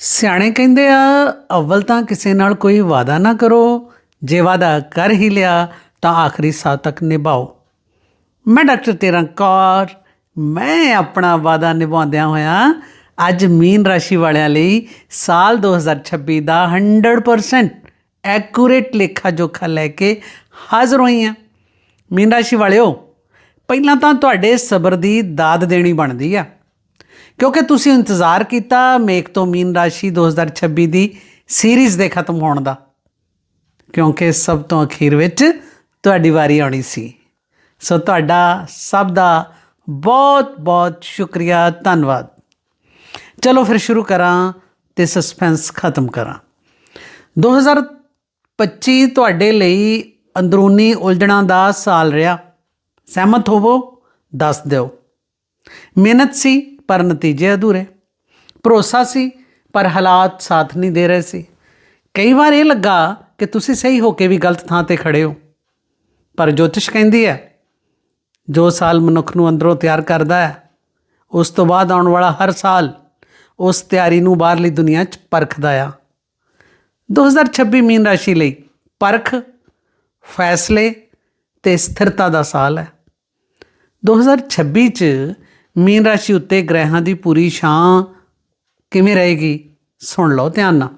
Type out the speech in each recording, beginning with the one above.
ਸਿਆਣੇ ਕਹਿੰਦੇ ਆ, ਅਵਲ ਤਾਂ ਕਿਸੇ ਨਾਲ ਕੋਈ ਵਾਦਾ ਨਾ ਕਰੋ, ਜੇ ਵਾਦਾ ਕਰ ਹੀ ਲਿਆ ਤਾਂ ਆਖਰੀ ਸਾਹ ਤੱਕ ਨਿਭਾਓ। ਮੈਂ ਡਾਕਟਰ ਤੇਰਾ ਕੌਰ, ਮੈਂ ਆਪਣਾ ਵਾਦਾ ਨਿਭਾਉਂਦਿਆਂ ਹੋਇਆ ਅੱਜ ਮੀਨ ਰਾਸ਼ੀ ਵਾਲਿਆਂ ਲਈ ਸਾਲ 2026 ਦਾ 100% ਐਕੂਰੇਟ ਲੇਖਾ ਜੋਖਾ ਲੈ ਕੇ ਹਾਜ਼ਰ ਹੋਈ ਹਾਂ ਮੀਨ ਰਾਸ਼ੀ ਵਾਲਿਓ, ਪਹਿਲਾਂ ਤਾਂ ਤੁਹਾਡੇ ਸਬਰ ਦੀ ਦਾਦ ਦੇਣੀ ਬਣਦੀ ਆ। ਕਿਉਂਕਿ ਤੁਸੀਂ ਇੰਤਜ਼ਾਰ ਕੀਤਾ ਮੇਕ ਤੋਂ ਮੀਨ ਰਾਸ਼ੀ 2026 ਦੀ ਸੀਰੀਜ਼ ਦੇ ਖਤਮ ਹੋਣ ਦਾ। ਕਿਉਂਕਿ ਸਭ ਤੋਂ ਅਖੀਰ ਵਿੱਚ ਤੁਹਾਡੀ ਵਾਰੀ ਆਉਣੀ ਸੀ। ਸੋ ਤੁਹਾਡਾ ਸਭ ਦਾ ਬਹੁਤ ਬਹੁਤ ਸ਼ੁਕਰੀਆ, ਧੰਨਵਾਦ। ਚਲੋ ਫਿਰ ਸ਼ੁਰੂ ਕਰਾਂ ਤੇ ਸਸਪੈਂਸ ਖਤਮ ਕਰਾਂ। 2025 ਤੁਹਾਡੇ ਲਈ ਅੰਦਰੂਨੀ ਉਲਝਣਾਂ ਦਾ ਸਾਲ ਰਿਹਾ। ਸਹਿਮਤ ਹੋਵੋ, ਦੱਸ ਦਿਓ। ਮਿਹਨਤ ਸੀ ਪਰ ਨਤੀਜੇ ਅਧੂਰੇ। ਭਰੋਸਾ ਸੀ, ਪਰ ਹਾਲਾਤ ਸਾਥ ਨਹੀਂ ਦੇ ਰਹੇ ਸੀ। ਕਈ ਵਾਰ ਇਹ ਲੱਗਾ ਕਿ ਤੁਸੀਂ ਸਹੀ ਹੋ ਕੇ ਵੀ ਗਲਤ ਥਾਂ ਤੇ ਖੜੇ ਹੋ। ਪਰ ਜੋਤਿਸ਼ ਕਹਿੰਦੀ ਹੈ, ਜੋ ਸਾਲ ਮਨੁੱਖ ਨੂੰ ਅੰਦਰੋਂ ਤਿਆਰ ਕਰਦਾ ਹੈ, ਉਸ ਤੋਂ ਬਾਅਦ ਆਉਣ ਵਾਲਾ ਹਰ ਸਾਲ ਉਸ ਤਿਆਰੀ ਨੂੰ ਬਾਹਰਲੀ ਦੁਨੀਆ 'ਚ ਪਰਖਦਾ ਆ। 2026 ਮੀਨ ਰਾਸ਼ੀ ਲਈ ਪਰਖ, ਫੈਸਲੇ ਤੇ ਸਥਿਰਤਾ ਦਾ ਸਾਲ ਹੈ। 2026 ਚ ਮੀਨ ਰਾਸ਼ੀ ਉੱਤੇ ਗ੍ਰਹਿਾਂ ਦੀ ਪੂਰੀ ਛਾਂ ਕਿਵੇਂ ਰਹੇਗੀ? ਸੁਣ ਲਓ, ਧਿਆਨ ਨਾਲ।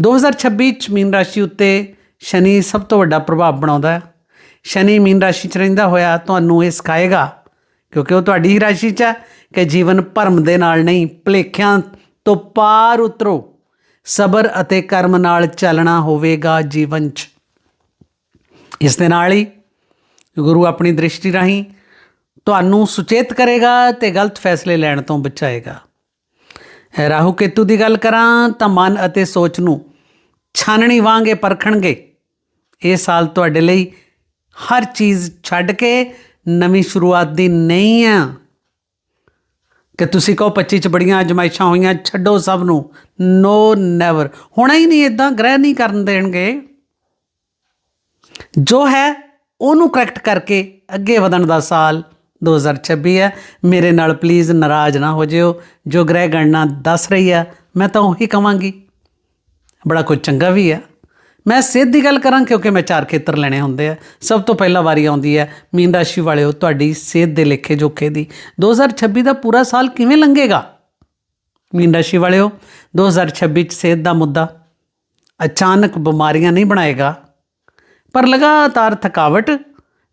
2026 ਚ ਮੀਨ ਰਾਸ਼ੀ ਉੱਤੇ ਸ਼ਨੀ ਸਭ ਤੋਂ ਵੱਡਾ ਪ੍ਰਭਾਵ ਬਣਾਉਂਦਾ ਹੈ। ਸ਼ਨੀ ਮੀਨ ਰਾਸ਼ੀ ਚ ਰਹਿੰਦਾ ਹੋਇਆ ਤੁਹਾਨੂੰ ਇਹ ਸਿਖਾਏਗਾ, ਕਿਉਂਕਿ ਉਹ ਤੁਹਾਡੀ ਹੀ ਰਾਸ਼ੀ ਚ ਹੈ, ਕਿ ਜੀਵਨ ਭਰਮ ਦੇ ਨਾਲ ਨਹੀਂ, ਭਲੇਖਿਆਂ ਤੋਂ ਪਾਰ ਉਤਰੋ। ਸਬਰ ਅਤੇ ਕਰਮ ਨਾਲ ਚੱਲਣਾ ਹੋਵੇਗਾ ਜੀਵਨ 'ਚ। ਇਸ ਦੇ ਨਾਲ ਹੀ ਗੁਰੂ ਆਪਣੀ ਦ੍ਰਿਸ਼ਟੀ ਰਾਹੀਂ ਤੁਹਾਨੂੰ ਸੁਚੇਤ ਕਰੇਗਾ ਤੇ ਗਲਤ ਫੈਸਲੇ ਲੈਣ ਤੋਂ ਬਚਾਏਗਾ। ਰਾਹੂ ਕੇਤੂ ਦੀ ਗੱਲ ਕਰਾਂ ਤਾਂ ਮਨ ਅਤੇ ਸੋਚ ਨੂੰ ਛਾਨਣੀ ਵਾਂਗੇ ਪਰਖਣਗੇ। ਇਹ ਸਾਲ ਤੁਹਾਡੇ ਲਈ ਹਰ ਚੀਜ਼ ਛੱਡ ਕੇ ਨਵੀਂ ਸ਼ੁਰੂਆਤ ਦੀ ਨਹੀਂ ਆ। ਕਿ ਤੁਸੀਂ ਕਹੋ 25 ਚ ਬੜੀਆਂ ਅਜਮਾਇਸ਼ਾਂ ਹੋਈਆਂ, ਛੱਡੋ ਸਭ ਨੂੰ। ਨੋ ਨੈਵਰ ਹੋਣਾ ਹੀ ਨਹੀਂ ਇਦਾਂ ਗ੍ਰਹਿ ਨਹੀਂ ਕਰਨ ਦੇਣਗੇ। ਜੋ ਹੈ ਉਹਨੂੰ ਕਰੈਕਟ ਕਰਕੇ ਅੱਗੇ ਵਧਣ ਦਾ ਸਾਲ। 2026 ਹੈ। ਮੇਰੇ ਨਾਲ ਪਲੀਜ਼ ਨਾਰਾਜ਼ ਨਾ ਹੋ ਜਿਓ। ਜੋ ਗ੍ਰਹਿ ਗਣਨਾ ਦੱਸ ਰਹੀ ਆ, ਮੈਂ ਤਾਂ ਉਹੀ ਕਵਾਂਗੀ। ਬੜਾ ਕੁਝ ਚੰਗਾ ਵੀ ਆ। ਮੈਂ ਸਿੱਧ ਦੀ ਗੱਲ ਕਰਾਂ ਕਿਉਂਕਿ ਮੈਂ ਚਾਰ ਖੇਤਰ ਲੈਣੇ ਹੁੰਦੇ ਆ। ਸਭ ਤੋਂ ਪਹਿਲਾਂ ਵਾਰੀ ਆਉਂਦੀ ਹੈ ਮੀਨ ਰਾਸ਼ੀ ਵਾਲਿਓ ਤੁਹਾਡੀ ਸਿਹਤ ਦੇ ਲੇਖੇ ਜੋਖੇ ਦੀ 2026 ਦਾ ਪੂਰਾ ਸਾਲ ਕਿਵੇਂ ਲੰਘੇਗਾ? ਮੀਨ ਰਾਸ਼ੀ ਵਾਲਿਓ 2026 ਚ ਸਿਹਤ ਦਾ ਮੁੱਦਾ ਅਚਾਨਕ ਬਿਮਾਰੀਆਂ ਨਹੀਂ ਬਣਾਏਗਾ, ਪਰ ਲਗਾਤਾਰ ਥਕਾਵਟ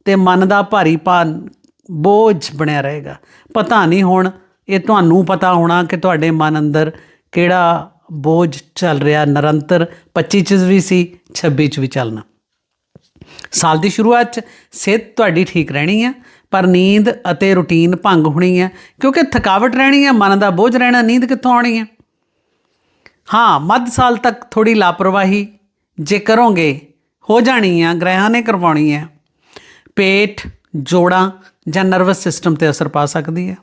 ਤੇ ਮਨ ਦਾ ਭਾਰੀਪਨ ਬੋਝ ਬਣਿਆ ਰਹੇਗਾ। ਪਤਾ ਨਹੀਂ ਹੁਣ ਇਹ ਤੁਹਾਨੂੰ ਪਤਾ ਹੋਣਾ ਕਿ ਤੁਹਾਡੇ ਮਨ ਅੰਦਰ ਕਿਹੜਾ ਬੋਝ ਚੱਲ ਰਿਹਾ। ਨਿਰੰਤਰ 25 ਚ ਵੀ ਸੀ 26 ਚ ਵੀ ਚੱਲਣਾ। ਸਾਲ ਦੀ ਸ਼ੁਰੂਆਤ ਚ ਸਿਹਤ ਤੁਹਾਡੀ ਠੀਕ ਰਹਿਣੀ ਹੈ ਪਰ ਨੀਂਦ ਅਤੇ ਰੁਟੀਨ ਭੰਗ ਹੋਣੀ ਹੈ ਕਿਉਂਕਿ ਥਕਾਵਟ ਰਹਿਣੀ ਹੈ ਮਨ ਦਾ ਬੋਝ ਰਹਿਣਾ, ਨੀਂਦ ਕਿੱਥੋਂ ਆਉਣੀ ਹੈ ਹਾਂ, ਮੱਧ ਸਾਲ ਤੱਕ ਥੋੜੀ ਲਾਪਰਵਾਹੀ ਜੇ ਕਰੋਗੇ, ਹੋ ਜਾਣੀ ਆ, ਗ੍ਰਹਿਾਂ ਨੇ ਕਰਵਾਉਣੀ ਹੈ ਪੇਟ, ਜੋੜਾਂ ਜਾਂ ਨਰਵਸ ਸਿਸਟਮ ਤੇ ਅਸਰ ਪਾ ਸਕਦੀ ਹੈ।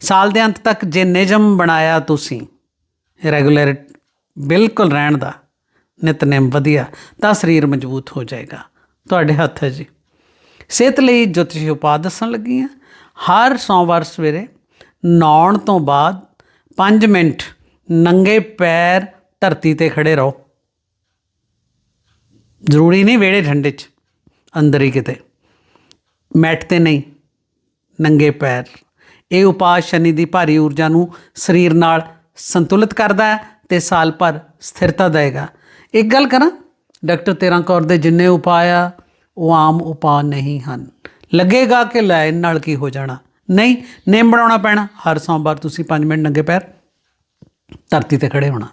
ਸਾਲ ਦੇ ਅੰਤ ਤੱਕ ਜੇ ਨਿਯਮ ਬਣਾਇਆ ਤੁਸੀਂ, ਰੈਗੂਲਰ, ਬਿਲਕੁਲ ਰਹਿਣ ਦਾ, ਨਿਤਨੇਮ ਵਧੀਆ, ਤਾਂ ਸਰੀਰ ਮਜ਼ਬੂਤ ਹੋ ਜਾਏਗਾ। ਤੁਹਾਡੇ ਹੱਥ ਹੈ ਜੀ। ਸਿਹਤ ਲਈ ਜੋਤਿਸ਼ੀ ਉਪਾਅ ਦੱਸਣ ਲੱਗੀ ਹਾਂ, ਹਰ ਸੋਮਵਾਰ ਸਵੇਰੇ ਨਹਾਉਣ ਤੋਂ ਬਾਅਦ 5 ਮਿੰਟ ਨੰਗੇ ਪੈਰ ਧਰਤੀ ਤੇ ਖੜੇ ਰਹੋ। ਜ਼ਰੂਰੀ ਨਹੀਂ ਵਿਹੜੇ ਠੰਡੇ 'ਚ, ਅੰਦਰ ਹੀ ਕਿਤੇ। ਮੈਟ ਤੇ ਨਹੀਂ। ਨੰਗੇ ਪੈਰ। ਇਹ ਉਪਾਅ ਸ਼ਨੀ ਦੀ ਭਾਰੀ ਊਰਜਾ ਨੂੰ ਸਰੀਰ ਨਾਲ ਸੰਤੁਲਿਤ ਕਰਦਾ ਹੈ ਤੇ ਸਾਲ ਭਰ ਸਥਿਰਤਾ ਦੇਗਾ ਇੱਕ ਗੱਲ ਕਰਾਂ, ਡਾਕਟਰ ਤੇਰਾਂ ਕੌਰ ਦੇ ਜਿੰਨੇ ਉਪਾਅ ਆ, ਉਹ ਆਮ ਉਪਾਅ ਨਹੀਂ ਹਨ। ਲੱਗੇਗਾ ਕਿ ਲੈ ਨਾਲ ਕੀ ਹੋ ਜਾਣਾ? ਨਹੀਂ, ਨੇਮ ਬਣਾਉਣਾ ਪੈਣਾ। ਹਰ ਸੋਮਵਾਰ ਤੁਸੀਂ 5 ਮਿੰਟ ਨੰਗੇ ਪੈਰ ਧਰਤੀ ਤੇ ਖੜੇ ਹੋਣਾ।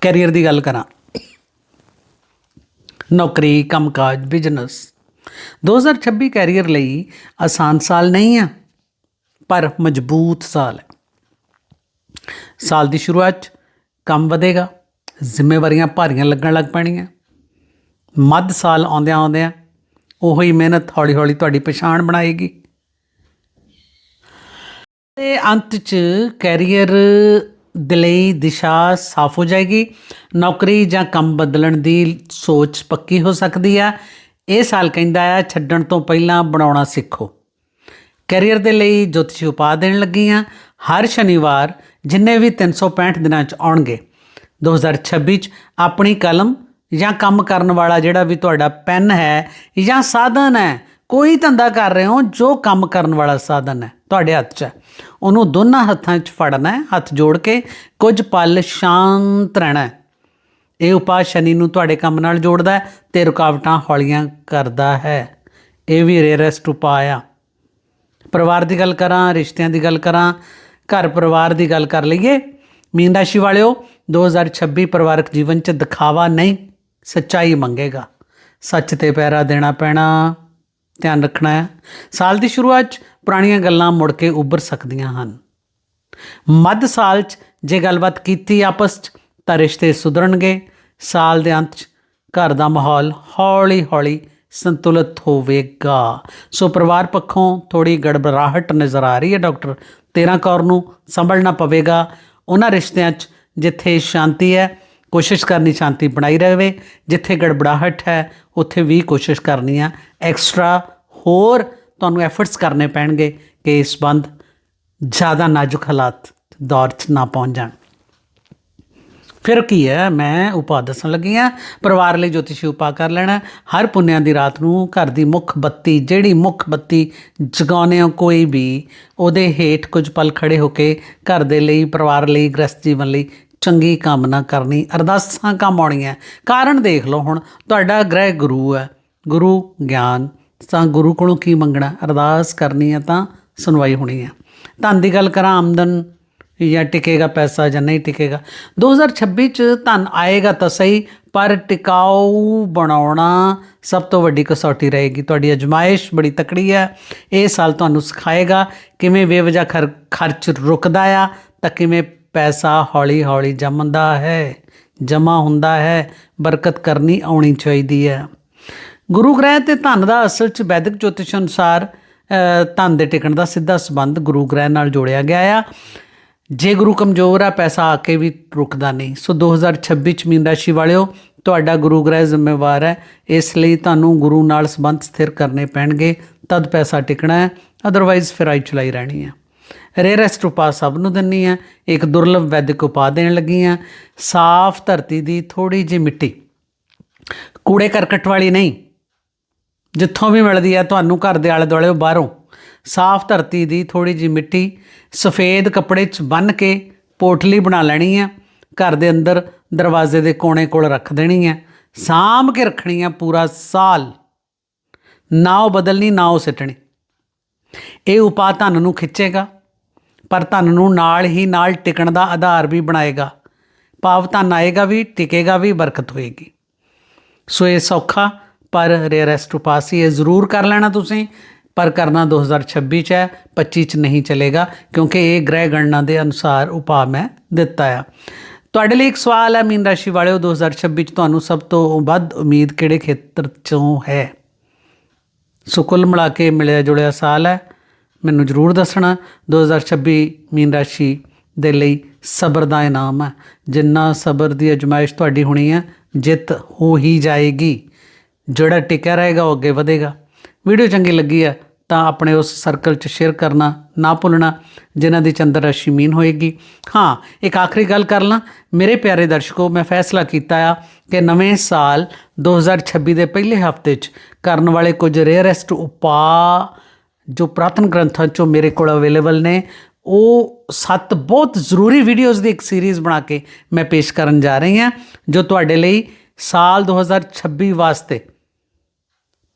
ਕੈਰੀਅਰ ਦੀ ਗੱਲ ਕਰਾਂ। ਨੌਕਰੀ, ਕੰਮਕਾਜ, ਬਿਜ਼ਨਸ 2026 ਕੈਰੀਅਰ ਲਈ ਆਸਾਨ ਸਾਲ ਨਹੀਂ ਹੈ ਪਰ ਮਜ਼ਬੂਤ ਸਾਲ ਹੈ। ਸਾਲ ਦੀ ਸ਼ੁਰੂਆਤ 'ਚ ਕੰਮ ਵਧੇਗਾ, ਜ਼ਿੰਮੇਵਾਰੀਆਂ ਭਾਰੀਆਂ ਲੱਗਣ ਲੱਗ ਪੈਣੀਆਂ। ਮੱਧ ਸਾਲ ਆਉਂਦਿਆਂ ਆਉਂਦਿਆਂ ਉਹੀ ਮਿਹਨਤ ਹੌਲੀ ਹੌਲੀ ਤੁਹਾਡੀ ਪਛਾਣ ਬਣਾਏਗੀ। ਤੇ ਅੰਤ 'ਚ ਕੈਰੀਅਰ ਦੇ ਲਈ ਦਿਸ਼ਾ ਸਾਫ਼ ਹੋ ਜਾਏਗੀ। ਨੌਕਰੀ ਜਾਂ ਕੰਮ ਬਦਲਣ ਦੀ ਸੋਚ ਪੱਕੀ ਹੋ ਸਕਦੀ ਆ। ਇਹ ਸਾਲ ਕਹਿੰਦਾ ਆ, ਛੱਡਣ ਤੋਂ ਪਹਿਲਾਂ ਬਣਾਉਣਾ ਸਿੱਖੋ। ਕੈਰੀਅਰ ਦੇ ਲਈ ਜੋਤਿਸ਼ੀ ਉਪਾਅ ਦੇਣ ਲੱਗੀ ਆ ਹਰ ਸ਼ਨੀਵਾਰ ਜਿੰਨੇ ਵੀ 365 ਦਿਨਾਂ ਚ ਆਉਣਗੇ 2026 ਚ ਆਪਣੀ ਕਲਮ ਜਾਂ ਕੰਮ ਕਰਨ ਵਾਲਾ ਜਿਹੜਾ ਵੀ ਤੁਹਾਡਾ ਪੈਨ ਹੈ ਜਾਂ ਸਾਧਨ ਹੈ, ਕੋਈ ਧੰਦਾ ਕਰ ਰਹੇ ਹੋ, ਜੋ ਕੰਮ ਕਰਨ ਵਾਲਾ ਸਾਧਨ ਹੈ ਤੁਹਾਡੇ ਹੱਥ 'ਚ ਹੈ। ਉਹਨੂੰ ਦੋਨਾਂ ਹੱਥਾਂ 'ਚ ਫੜਨਾ ਹੈ, ਹੱਥ ਜੋੜ ਕੇ ਕੁਝ ਪਲ ਸ਼ਾਂਤ ਰਹਿਣਾ ਹੈ। ਇਹ ਉਪਾਅ ਸ਼ਨੀ ਨੂੰ ਤੁਹਾਡੇ ਕੰਮ ਨਾਲ ਜੋੜਦਾ ਹੈ ਤੇ ਰੁਕਾਵਟਾਂ ਹੌਲੀਆਂ ਕਰਦਾ ਹੈ। ਇਹ ਵੀ ਰੇਅਰੈਸਟ ਉਪਾਅ ਆ। ਪਰਿਵਾਰ ਦੀ ਗੱਲ ਕਰਾਂ, ਰਿਸ਼ਤਿਆਂ ਦੀ ਗੱਲ ਕਰਾਂ, ਘਰ ਪਰਿਵਾਰ ਦੀ ਗੱਲ ਕਰ ਲਈਏ। ਮੀਨ ਰਾਸ਼ੀ ਵਾਲਿਓ 2026 ਪਰਿਵਾਰਕ ਜੀਵਨ 'ਚ ਦਿਖਾਵਾ ਨਹੀਂ, ਸੱਚਾਈ ਮੰਗੇਗਾ। ਸੱਚ ਤੇ ਪਹਿਰਾ ਦੇਣਾ ਪੈਣਾ, ਧਿਆਨ ਰੱਖਣਾ ਹੈ। ਸਾਲ ਦੀ ਸ਼ੁਰੂਆਤ 'ਚ ਪੁਰਾਣੀਆਂ ਗੱਲਾਂ ਮੁੜ ਕੇ ਉੱਭਰ ਸਕਦੀਆਂ ਹਨ। ਮੱਧ ਸਾਲ 'ਚ ਜੇ ਗੱਲਬਾਤ ਕੀਤੀ ਆਪਸ 'ਚ ਤਾਂ ਰਿਸ਼ਤੇ ਸੁਧਰਨਗੇ। ਸਾਲ ਦੇ ਅੰਤ 'ਚ ਘਰ ਦਾ ਮਾਹੌਲ ਹੌਲੀ-ਹੌਲੀ ਸੰਤੁਲਿਤ ਹੋਵੇਗਾ। ਸੋ ਪਰਿਵਾਰ ਪੱਖੋਂ ਥੋੜੀ ਗੜਬੜਾਹਟ ਨਜ਼ਰ ਆ ਰਹੀ ਹੈ ਡਾਕਟਰ। 13 ਕੌਰ ਨੂੰ ਸੰਭਲਣਾ ਪਵੇਗਾ। ਉਹਨਾਂ ਰਿਸ਼ਤਿਆਂ 'ਚ ਜਿੱਥੇ ਸ਼ਾਂਤੀ ਹੈ, ਕੋਸ਼ਿਸ਼ ਕਰਨੀ ਸ਼ਾਂਤੀ ਬਣਾਈ ਰਹੇ ਜਿੱਥੇ ਗੜਬੜਾਹਟ ਹੈ, ਉੱਥੇ ਵੀ ਕੋਸ਼ਿਸ਼ ਕਰਨੀ ਆ। ਐਕਸਟਰਾ ਹੋਰ ਤੁਹਾਨੂੰ ਐਫਰਟਸ ਕਰਨੇ ਪੈਣਗੇ ਕਿ ਇਸ ਬੰਦ ਜ਼ਿਆਦਾ ਨਾਜ਼ੁਕ ਹਾਲਾਤ ਦੌਰ 'ਚ ਨਾ ਪਹੁੰਚ ਜਾਣ। ਫਿਰ ਕੀ ਹੈ? ਮੈਂ ਉਪਾਅ ਦੱਸਣ ਲੱਗੀ ਆ ਪਰਿਵਾਰ ਲਈ ਜੋਤਿਸ਼ੀ ਉਪਾਅ ਕਰ ਲੈਣਾ। ਹਰ ਪੁੰਨਿਆਂ ਦੀ ਰਾਤ ਨੂੰ ਘਰ ਦੀ ਮੁੱਖ ਬੱਤੀ, ਜਿਹੜੀ ਮੁੱਖ ਬੱਤੀ ਜਗਾਉਂਦੇ ਹੋ ਕੋਈ ਵੀ, ਉਹਦੇ ਹੇਠ ਕੁਝ ਪਲ ਖੜੇ ਹੋ ਕੇ ਘਰ ਦੇ ਲਈ, ਪਰਿਵਾਰ ਲਈ ਗ੍ਰਸਤ ਜੀਵਨ ਲਈ ਚੰਗੀ ਕਾਮਨਾ ਕਰਨੀ, ਅਰਦਾਸਾਂ ਕੰਮ ਆਉਣੀਆਂ। ਕਾਰਨ ਦੇਖ ਲਓ ਹੁਣ, ਤੁਹਾਡਾ ਗ੍ਰਹਿ ਗੁਰੂ ਹੈ। ਗੁਰੂ ਗਿਆਨ। ਤਾਂ ਗੁਰੂ ਕੋਲੋਂ ਕੀ ਮੰਗਣਾ? ਅਰਦਾਸ ਕਰਨੀ ਹੈ ਤਾਂ ਸੁਣਵਾਈ ਹੋਣੀ ਹੈ। ਧਨ ਦੀ ਗੱਲ ਕਰਾਂ, ਆਮਦਨ ਜਾਂ ਟਿਕੇਗਾ ਪੈਸਾ ਜਾਂ ਨਹੀਂ ਟਿਕੇਗਾ। 2026 ਚ ਧਨ ਆਏਗਾ ਤਾਂ ਸਹੀ, ਪਰ ਟਿਕਾਊ ਬਣਾਉਣਾ ਸਭ ਤੋਂ ਵੱਡੀ ਕਸੌਟੀ ਰਹੇਗੀ। ਤੁਹਾਡੀ ਅਜਮਾਇਸ਼ ਬੜੀ ਤਕੜੀ ਹੈ। ਇਹ ਸਾਲ ਤੁਹਾਨੂੰ ਸਿਖਾਏਗਾ ਕਿਵੇਂ ਬੇਵਜਾ ਖਰ- ਖਰਚ ਰੁਕਦਾ ਆ ਤਾਂ ਕਿਵੇਂ ਪੈਸਾ ਹੌਲੀ ਹੌਲੀ ਜੰਮਦਾ ਹੈ ਜਮਾ ਹੁੰਦਾ ਹੈ, ਬਰਕਤ ਕਰਨੀ ਆਉਣੀ ਚਾਹੀਦੀ ਹੈ। ਗੁਰੂ ਗ੍ਰਹਿ ਤੇ ਧਨ ਦਾ ਅਸਲ ਚ ਵੈਦਿਕ ਜੋਤਿਸ਼ ਅਨੁਸਾਰ ਧਨ ਦੇ ਟਿਕਣ ਦਾ ਸਿੱਧਾ ਸੰਬੰਧ ਗੁਰੂ ਗ੍ਰਹਿ ਨਾਲ ਜੋੜਿਆ ਗਿਆ ਆ। ਜੇ ਗੁਰੂ ਕਮਜ਼ੋਰ ਆ, ਪੈਸਾ ਆ ਕੇ ਵੀ ਰੁਕਦਾ ਨਹੀਂ। ਸੋ 2026 ਚ ਮੀਨ ਰਾਸ਼ੀ ਵਾਲਿਓ ਤੁਹਾਡਾ ਗੁਰੂ ਗ੍ਰਹਿ ਜ਼ਿੰਮੇਵਾਰ ਹੈ। ਇਸ ਲਈ ਤੁਹਾਨੂੰ ਗੁਰੂ ਨਾਲ ਸੰਬੰਧ ਸਥਿਰ ਕਰਨੇ ਪੈਣਗੇ। ਤਦ ਪੈਸਾ ਟਿਕਣਾ ਹੈ ਅਦਰਵਾਈਜ਼ ਫਿਰ ਆਈ ਚਲਾਈ ਰਹਿਣੀ ਹੈ। ਰੇਅਰੈਸਟ ਉਪਾਅ ਸਭ ਨੂੰ ਦਿੰਨੀ ਹੈ, ਇੱਕ ਦੁਰਲਭ ਵੈਦਿਕ ਉਪਾਅ ਦੇਣ ਲੱਗੀ ਆ ਸਾਫ਼ ਧਰਤੀ ਦੀ ਥੋੜੀ ਜਿਹੀ ਮਿੱਟੀ। ਕੂੜੇ ਕਰਕਟ ਵਾਲੀ ਨਹੀਂ। ਜਿੱਥੋਂ ਵੀ ਮਿਲਦੀ ਹੈ, ਤੁਹਾਨੂੰ ਘਰ ਦੇ ਆਲੇ ਦੁਆਲੇ ਬਾਹਰੋਂ ਸਾਫ਼ ਧਰਤੀ ਦੀ ਥੋੜੀ ਜਿਹੀ ਮਿੱਟੀ ਸਫੇਦ ਕੱਪੜੇ 'ਚ ਬੰਨ ਕੇ ਪੋਟਲੀ ਬਣਾ ਲੈਣੀ ਆ। ਘਰ ਦੇ ਅੰਦਰ ਦਰਵਾਜ਼ੇ ਦੇ ਕੋਨੇ ਕੋਲ ਰੱਖ ਦੇਣੀ ਹੈ ਸਾਂਭ ਕੇ ਰੱਖਣੀ ਆ ਪੂਰਾ ਸਾਲ। ਨਾ ਉਹ ਬਦਲਣੀ, ਨਾ ਉਹ ਸਿੱਟਣੀ। ਇਹ ਉਪਾਅ ਧਨ ਨੂੰ ਖਿੱਚੇਗਾ, ਪਰ ਧਨ ਨੂੰ ਨਾਲ ਹੀ ਨਾਲ ਟਿਕਣ ਦਾ ਆਧਾਰ ਵੀ ਬਣਾਏਗਾ। ਭਾਵ ਧਨ ਆਏਗਾ ਵੀ, ਟਿਕੇਗਾ ਵੀ, ਬਰਕਤ ਹੋਏਗੀ। ਸੋ ਇਹ ਸੌਖਾ, ਪਰ ਰੇਅਰੈਸਟ ਉਪਾਅ ਸੀ, ਇਹ ਜ਼ਰੂਰ ਕਰ ਲੈਣਾ ਤੁਸੀਂ। ਪਰ ਕਰਨਾ 2026 ਚ ਹੈ 25 ਚ ਨਹੀਂ ਚਲੇਗਾ, ਕਿਉਂਕਿ ਇਹ ਗ੍ਰਹਿ ਗਣਨਾ ਦੇ ਅਨੁਸਾਰ ਉਪਾਅ ਮੈਂ ਦਿੱਤਾ ਆ। ਤੁਹਾਡੇ ਲਈ ਇੱਕ ਸਵਾਲ ਹੈ ਮੀਨ ਰਾਸ਼ੀ ਵਾਲਿਓ 2026 ਚ ਤੁਹਾਨੂੰ ਸਭ ਤੋਂ ਵੱਧ ਉਮੀਦ ਕਿਹੜੇ ਖੇਤਰ ਚੋਂ ਹੈ? ਸੋ ਕੁੱਲ ਮਿਲਾ ਕੇ ਮਿਲਿਆ ਜੁਲਿਆ ਸਾਲ ਹੈ, ਮੈਨੂੰ ਜਰੂਰ ਦੱਸਣਾ 2026 ਮੀਨ ਰਾਸ਼ੀ ਦੇ ਲਈ ਸਬਰ ਦਾ ਇਨਾਮ ਹੈ। ਜਿੰਨਾ ਸਬਰ ਦੀ ਅਜਮਾਇਸ਼ ਤੁਹਾਡੀ ਹੋਣੀ ਹੈ, ਜਿੱਤ ਹੋ ਹੀ ਜਾਏਗੀ। ਜਿਹੜਾ ਟਿਕਿਆ ਰਹੇਗਾ, ਉਹ ਅੱਗੇ ਵਧੇਗਾ। ਵੀਡੀਓ ਚੰਗੀ ਲੱਗੀ ਆ ਤਾਂ ਆਪਣੇ ਉਸ ਸਰਕਲ 'ਚ ਸ਼ੇਅਰ ਕਰਨਾ, ਨਾ ਭੁੱਲਣਾ, ਜਿਨ੍ਹਾਂ ਦੀ ਚੰਦਰ ਰਾਸ਼ੀ ਮੀਨ ਹੋਏਗੀ। ਹਾਂ, ਇੱਕ ਆਖਰੀ ਗੱਲ ਕਰ ਲਾਂ। ਮੇਰੇ ਪਿਆਰੇ ਦਰਸ਼ਕੋ, ਮੈਂ ਫੈਸਲਾ ਕੀਤਾ ਆ ਕਿ ਨਵੇਂ ਸਾਲ 2026 ਦੇ ਪਹਿਲੇ ਹਫ਼ਤੇ 'ਚ ਕਰਨ ਵਾਲੇ ਕੁਝ ਰੇਅਰੈਸਟ ਉਪਾਅ ਜੋ ਪ੍ਰਾਤਨ ਗ੍ਰੰਥਾਂ ਚੋਂ ਮੇਰੇ ਕੋਲ ਅਵੇਲੇਬਲ ਨੇ, ਉਹ ਸੱਤ ਬਹੁਤ ਜ਼ਰੂਰੀ ਵੀਡੀਓਜ਼ ਦੀ ਇੱਕ ਸੀਰੀਜ਼ ਬਣਾ ਕੇ ਮੈਂ ਪੇਸ਼ ਕਰਨ ਜਾ ਰਹੀ ਹਾਂ, ਜੋ ਤੁਹਾਡੇ ਲਈ ਸਾਲ 2026 ਵਾਸਤੇ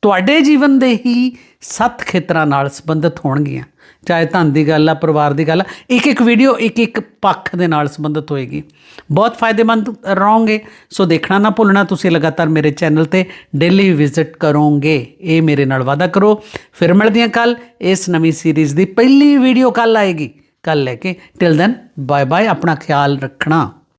ਤੁਹਾਡੇ ਜੀਵਨ ਦੇ ਹੀ ਸੱਤ ਖੇਤਰਾਂ ਨਾਲ ਸੰਬੰਧਿਤ ਹੋਣਗੀਆਂ। ਚਾਹੇ ਧਨ ਦੀ ਗੱਲ ਆ, ਪਰਿਵਾਰ ਦੀ ਗੱਲ ਆ ਇੱਕ ਇੱਕ ਵੀਡੀਓ ਇੱਕ ਇੱਕ ਪੱਖ ਦੇ ਨਾਲ ਸੰਬੰਧਿਤ ਹੋਏਗੀ। ਬਹੁਤ ਫਾਇਦੇਮੰਦ ਰਹੋਗੇ, ਸੋ ਦੇਖਣਾ ਨਾ ਭੁੱਲਣਾ, ਤੁਸੀਂ ਲਗਾਤਾਰ ਮੇਰੇ ਚੈਨਲ ਤੇ ਡੇਲੀ ਵਿਜ਼ਿਟ ਕਰੋਗੇ। ਇਹ ਮੇਰੇ ਨਾਲ ਵਾਅਦਾ ਕਰੋ। ਫਿਰ ਮਿਲਦੇ ਹਾਂ ਕੱਲ ਇਸ ਨਵੀਂ ਸੀਰੀਜ਼ ਦੀ ਪਹਿਲੀ ਵੀਡੀਓ ਕੱਲ ਆਏਗੀ। ਕੱਲ ਲੈ ਕੇ ਟਿਲ ਦੈਨ ਬਾਏ ਬਾਏ ਆਪਣਾ ਖਿਆਲ ਰੱਖਣਾ।